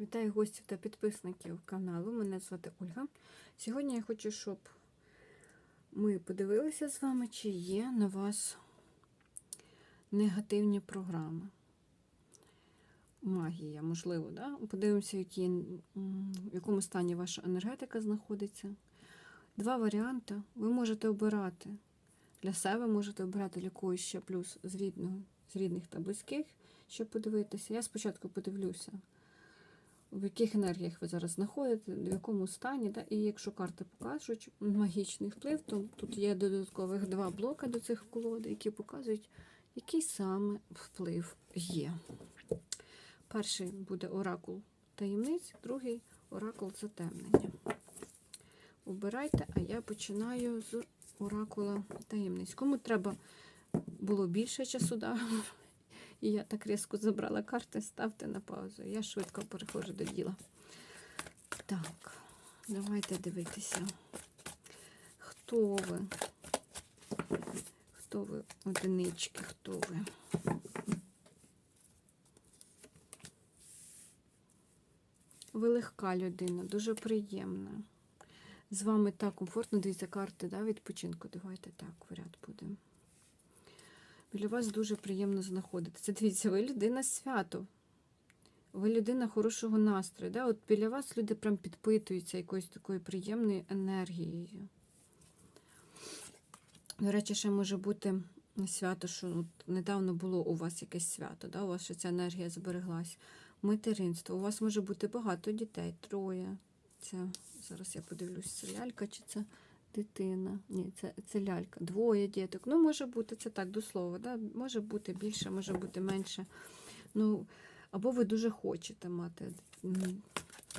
Вітаю гостів та підписників каналу. Мене звати Ольга. Сьогодні я хочу, щоб ми подивилися з вами, чи є на вас негативні програми. Магія, можливо, да? подивимося, які, в якому стані ваша енергетика знаходиться. Два варіанти. Ви можете обирати. Для себе можете обирати для когось ще плюс з, рідного, з рідних та близьких, щоб подивитися. Я спочатку подивлюся в яких енергіях ви зараз знаходите, в якому стані. Да? І якщо карти покажуть магічний вплив, то тут є додаткових два блоки до цих колод, які показують, який саме вплив є. Перший буде оракул таємниць, другий оракул затемнення. Обирайте, а я починаю з оракула таємниць. Кому треба було більше часу, да? І я так різко забрала карти, ставте на паузу. Я швидко переходжу до діла. Так, давайте дивитися. Хто ви? Хто ви? Одинички, хто ви? Ви легка людина, дуже приємна. З вами так комфортно. Дивіться, карти да, відпочинку. Давайте так, варіант буде. Біля вас дуже приємно знаходитися. Дивіться, ви людина свято. Ви людина хорошого настрою. Да? От біля вас люди прям підпитуються якоюсь такою приємною енергією. До речі, ще може бути свято, що от недавно було у вас якесь свято, да? у вас ще ця енергія збереглась. Материнство. У вас може бути багато дітей, троє. Це зараз я подивлюсь, це лялька чи це дитина. Ні, це, це лялька. Двоє діток. Ну, може бути, це так до слова. Да? Може бути більше, може бути менше. Ну, або ви дуже хочете мати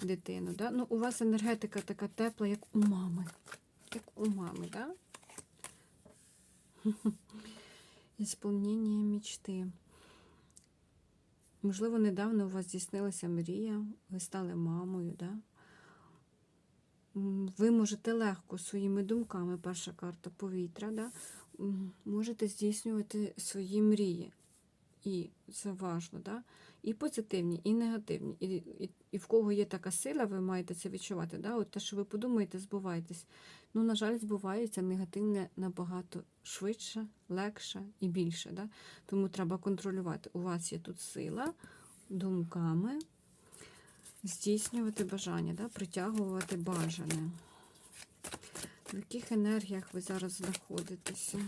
дитину. Да? Ну, у вас енергетика така тепла, як у мами. Як у мами, да? Ісполнення мечти. Можливо, недавно у вас здійснилася мрія, ви стали мамою, да? Ви можете легко своїми думками, перша карта повітря, да? можете здійснювати свої мрії. І це важливо, да? і позитивні, і негативні. І, і, і в кого є така сила, ви маєте це відчувати. Да? От те, що ви подумаєте, збуваєтесь. Ну, на жаль, збувається негативне набагато швидше, легше і більше. Да? Тому треба контролювати. У вас є тут сила думками здійснювати бажання, да? притягувати бажане. В яких енергіях ви зараз знаходитеся?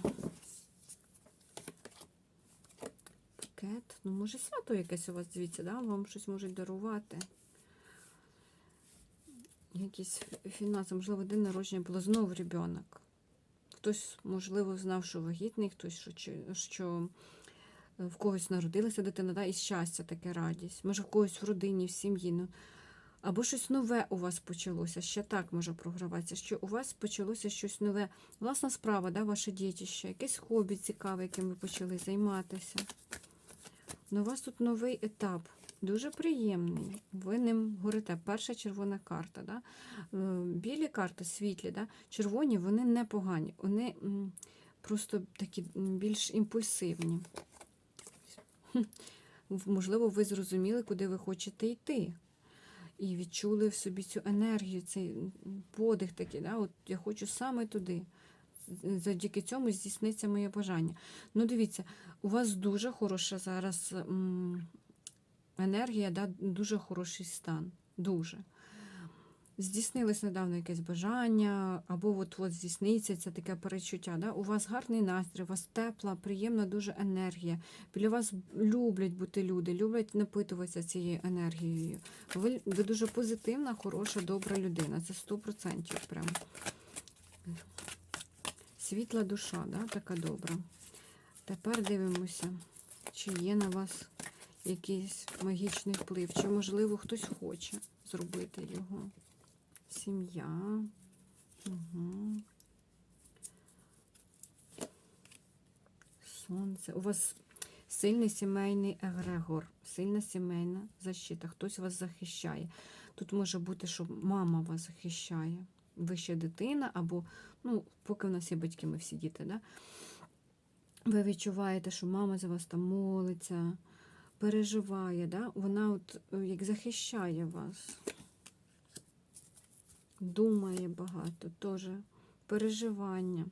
Букет. Ну, може, свято якесь у вас, дивіться, да? вам щось можуть дарувати. Якісь фінанси, можливо, день народження було знову ребенок. Хтось, можливо, знав, що вагітний, хтось, що, що в когось народилася дитина, да? і щастя, таке радість. Може, в когось в родині, в сім'ї. Ну, або щось нове у вас почалося. Ще так може програватися, що у вас почалося щось нове. Власна справа, да, ваше дітище, якесь хобі цікаве, яким ви почали займатися. Ну, у вас тут новий етап, дуже приємний. Ви ним горите. Перша червона карта. Да? Е, Білі карти, світлі, да? червоні, вони непогані. Вони просто такі більш імпульсивні. Можливо, ви зрозуміли, куди ви хочете йти. І відчули в собі цю енергію, цей подих такий. Да? От я хочу саме туди. Завдяки цьому здійсниться моє бажання. Ну, дивіться, у вас дуже хороша зараз енергія, да? дуже хороший стан. Дуже. Здійснилось недавно якесь бажання, або от от здійсниться це таке перечуття. Да? У вас гарний настрій, у вас тепла, приємна дуже енергія. Біля вас люблять бути люди, люблять напитуватися цією енергією. Ви, ви дуже позитивна, хороша, добра людина. Це 100% прям. Світла душа, да? така добра. Тепер дивимося, чи є на вас якийсь магічний вплив, чи, можливо, хтось хоче зробити його. Сім'я. Угу. Сонце. У вас сильний сімейний егрегор, сильна сімейна защита. Хтось вас захищає. Тут може бути, що мама вас захищає. Ви ще дитина, або, ну, поки в нас є батьки, ми всі діти, да? ви відчуваєте, що мама за вас там молиться, переживає, да? вона от е, як захищає вас. Думає багато, теж переживання.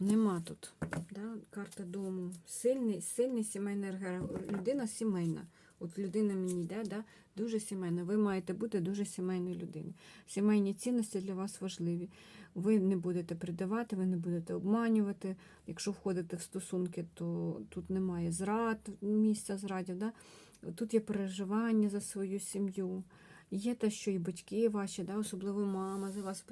Нема тут. Да? Карта дому. Сильний, сильний сімейний енергія. Людина сімейна. От людина мені йде, да? дуже сімейна. Ви маєте бути дуже сімейною людиною. Сімейні цінності для вас важливі. Ви не будете придавати, ви не будете обманювати. Якщо входите в стосунки, то тут немає зрад, місця зрадів. Да? Тут є переживання за свою сім'ю. Є те, що і батьки ваші, да, особливо мама за вас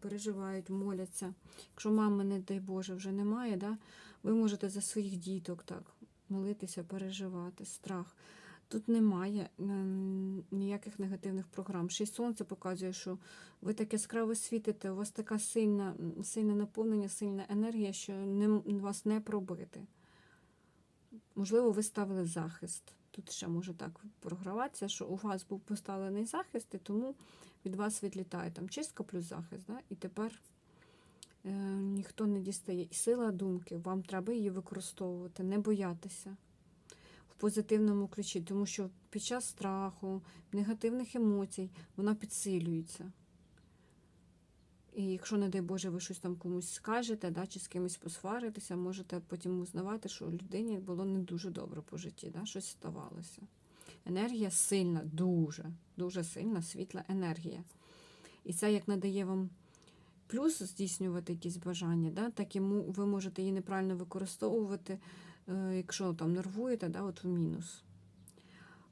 переживають, моляться. Якщо мами, не дай Боже, вже немає, да, ви можете за своїх діток так молитися, переживати, страх. Тут немає ем, ніяких негативних програм. Ще й сонце показує, що ви так яскраво світите, у вас така сильна, сильне наповнення, сильна енергія, що не, вас не пробити. Можливо, ви ставили захист. Тут ще може так програватися, що у вас був поставлений захист, і тому від вас відлітає там чистка плюс захист. Да? І тепер е, ніхто не дістає. І сила думки, вам треба її використовувати, не боятися в позитивному ключі, тому що під час страху, негативних емоцій вона підсилюється. І якщо, не дай Боже, ви щось там комусь скажете, да, чи з кимось посваритеся, можете потім узнавати, що людині було не дуже добре по житті, да, щось ставалося. Енергія сильна, дуже, дуже сильна, світла енергія. І це як надає вам плюс здійснювати якісь бажання, да, так і ви можете її неправильно використовувати, е, якщо там нервуєте, да, от в мінус.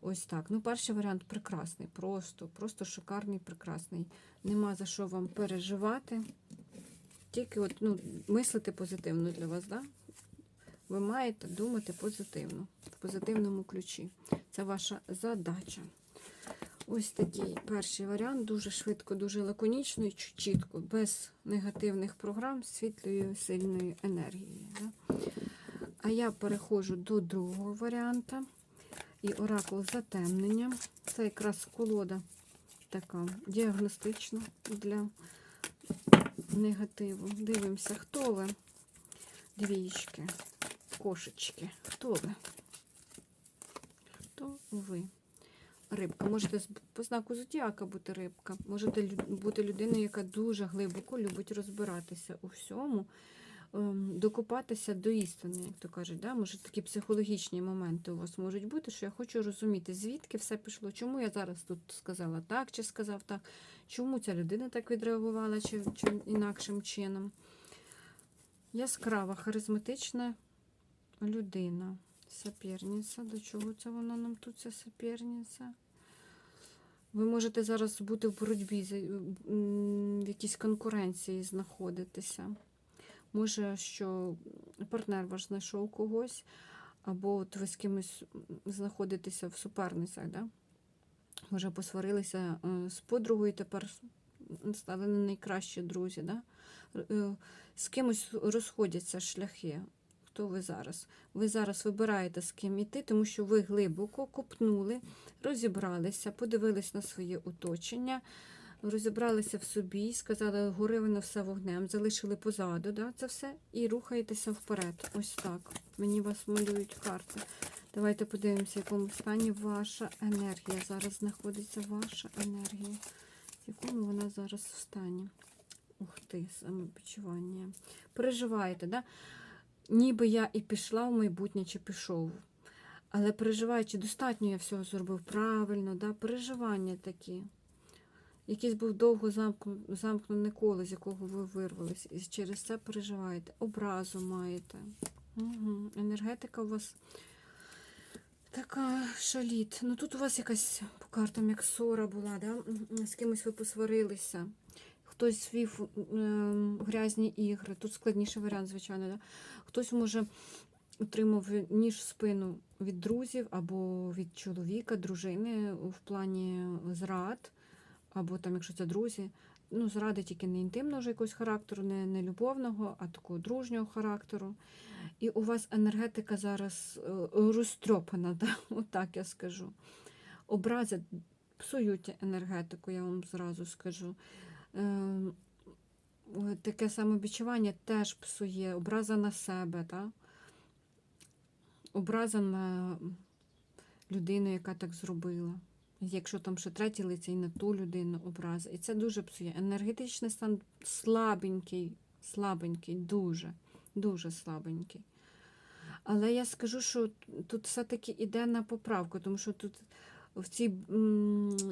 Ось так. Ну, перший варіант прекрасний, просто, просто шикарний, прекрасний. Нема за що вам переживати. Тільки от, ну, мислити позитивно для вас, да? Ви маєте думати позитивно, в позитивному ключі. Це ваша задача. Ось такий перший варіант, дуже швидко, дуже лаконічно і чітко, без негативних програм, з світлою сильною енергією. Да? А я переходжу до другого варіанта. І оракул затемнення. Це якраз колода така діагностична для негативу. Дивимося, хто ви? Двічки, кошечки. Хто ви? Хто ви? Рибка. Можете по знаку зодіака бути рибка. Можете бути людиною, яка дуже глибоко любить розбиратися у всьому, ем, докопатися до істини, як то кажуть. Да? Може, такі психологічні моменти у вас можуть бути, що я хочу розуміти, звідки все пішло, чому я зараз тут сказала так, чи сказав так, чому ця людина так відреагувала, чи, чи інакшим чином. Яскрава, харизматична людина. Соперниця. До чого це вона нам тут, ця соперниця? Ви можете зараз бути в боротьбі, в якійсь конкуренції знаходитися. Може, що партнер ваш знайшов когось, або от ви з кимось знаходитеся в суперницях, да? Може, посварилися е, з подругою, тепер стали не найкращі друзі. Да? Е, З кимось розходяться шляхи. Хто ви зараз? Ви зараз вибираєте, з ким іти, тому що ви глибоко копнули, розібралися, подивились на своє оточення, розібралися в собі, сказали, гори воно все вогнем, залишили позаду, да, це все, і рухаєтеся вперед. Ось так. Мені вас малюють карти. Давайте подивимося, в якому стані ваша енергія. Зараз знаходиться ваша енергія. В якому вона зараз в стані? Ух ти, самопочування. Переживаєте, да? Ніби я і пішла в майбутнє, чи пішов. Але переживаючи, достатньо я всього зробив правильно, да? переживання такі. Якийсь був довго замкнене коло, з якого ви вирвались, і через це переживаєте. Образу маєте. Угу. Енергетика у вас така шаліт. Ну тут у вас якась по картам як ссора була, да? З кимось ви посварилися. Хтось вів ем, грязні ігри. Тут складніший варіант, звичайно. Да? Хтось може отримав ніж в спину від друзів або від чоловіка, дружини в плані зрад, або там, якщо це друзі, ну, зради тільки не інтимного вже якогось характеру, не, не любовного, а такого дружнього характеру. І у вас енергетика зараз е, розтрьопана, да? отак я скажу. Образи псують енергетику, я вам зразу скажу. Ем, Таке самобічування теж псує, образа на себе. Да? образа на людину, яка так зробила. Якщо там ще третє лице і на ту людину образа. І це дуже псує. Енергетичний стан слабенький, слабенький, дуже, дуже слабенький. Але я скажу, що тут все-таки іде на поправку, тому що тут в цій,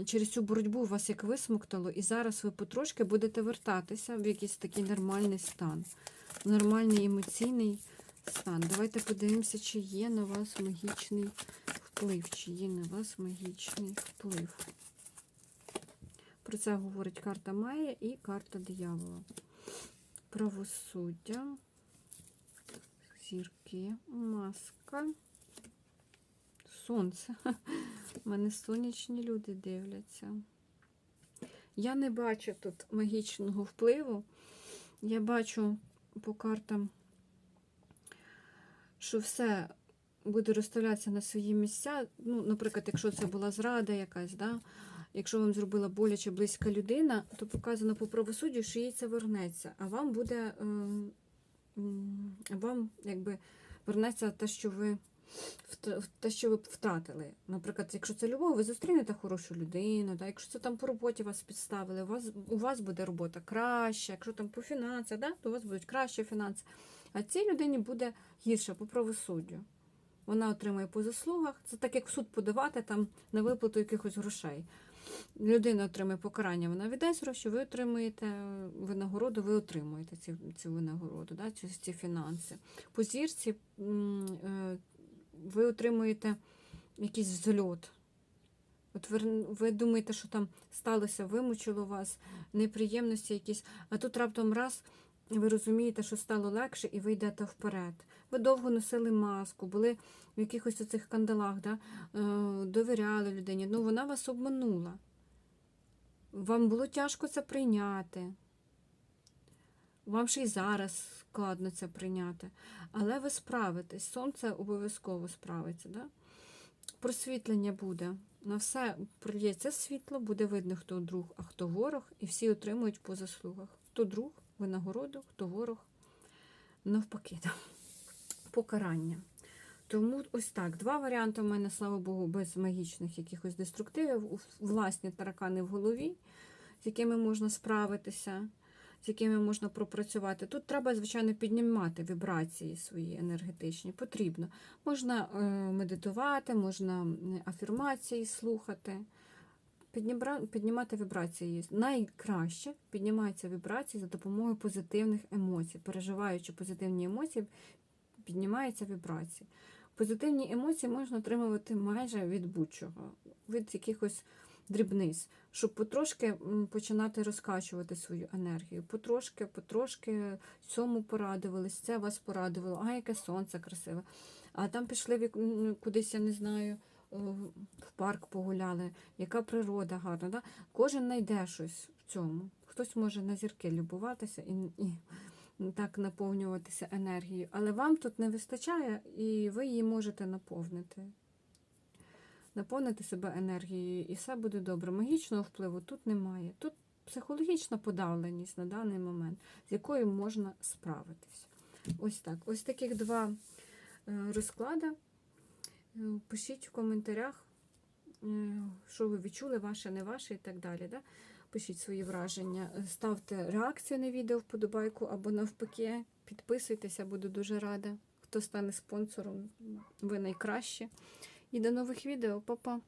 через цю боротьбу вас як висмоктало, і зараз ви потрошки будете вертатися в якийсь такий нормальний стан, нормальний емоційний стан. Давайте подивимося, чи є на вас магічний вплив, чи є на вас магічний вплив. Про це говорить карта Майя і карта диявола. Правосуддя, зірки, маска, сонце. У мене сонячні люди дивляться. Я не бачу тут магічного впливу. Я бачу по картам, що все буде розставлятися на свої місця. Ну, наприклад, якщо це була зрада якась, да? якщо вам зробила боляче близька людина, то показано по правосуддю, що їй це вернеться, а вам буде е, вам якби вернеться те, що ви те, що ви втратили. Наприклад, якщо це любов, ви зустрінете хорошу людину, да? якщо це там по роботі вас підставили, у вас, у вас буде робота краща, якщо там по фінансах, да? то у вас будуть кращі фінанси. А цій людині буде гірше по правосуддю. Вона отримує по заслугах. Це так, як в суд подавати там на виплату якихось грошей. Людина отримує покарання, вона віддасть гроші, ви отримуєте е, винагороду, ви отримуєте ці, цю винагороду, да, ці, ці фінанси. По зірці е, ви отримуєте якийсь взльот. От ви, ви думаєте, що там сталося, вимучило вас, неприємності якісь, а тут раптом раз ви розумієте, що стало легше, і ви йдете вперед. Ви довго носили маску, були в якихось оцих кандалах, да? е, довіряли людині. Ну, вона вас обманула. Вам було тяжко це прийняти. Вам ще й зараз складно це прийняти. Але ви справитесь. Сонце обов'язково справиться. Да? Просвітлення буде. На все прольється світло, буде видно, хто друг, а хто ворог, і всі отримують по заслугах. Хто друг, винагороду, хто ворог, навпаки, да. покарання. Тому ось так. Два варіанти у мене, слава Богу, без магічних якихось деструктивів, власні таракани в голові, з якими можна справитися, з якими можна пропрацювати. Тут треба, звичайно, піднімати вібрації свої енергетичні. Потрібно. Можна е, медитувати, можна афірмації слухати. Піднібра- Піднімати вібрації. Найкраще піднімаються вібрації за допомогою позитивних емоцій. Переживаючи позитивні емоції, піднімаються вібрації. Позитивні емоції можна отримувати майже від будь-чого, від якихось дрібниць, щоб потрошки починати розкачувати свою енергію. Потрошки, потрошки цьому порадувались, це вас порадувало, а яке сонце красиве. А там пішли кудись, я не знаю, в парк погуляли, яка природа гарна. Да? Кожен знайде щось в цьому. Хтось може на зірки любуватися і, і так наповнюватися енергією. Але вам тут не вистачає, і ви її можете наповнити. Наповнити себе енергією, і все буде добре. Магічного впливу тут немає. Тут психологічна подавленість на даний момент, з якою можна справитись. Ось так. Ось таких два е, розклади. Е, Пишіть в коментарях, е, що ви відчули, ваше, не ваше і так далі. Да? Пишіть свої враження, ставте реакцію на відео, вподобайку або навпаки. Підписуйтеся, буду дуже рада. Хто стане спонсором, ви найкраще. І до нових відео, Па-па!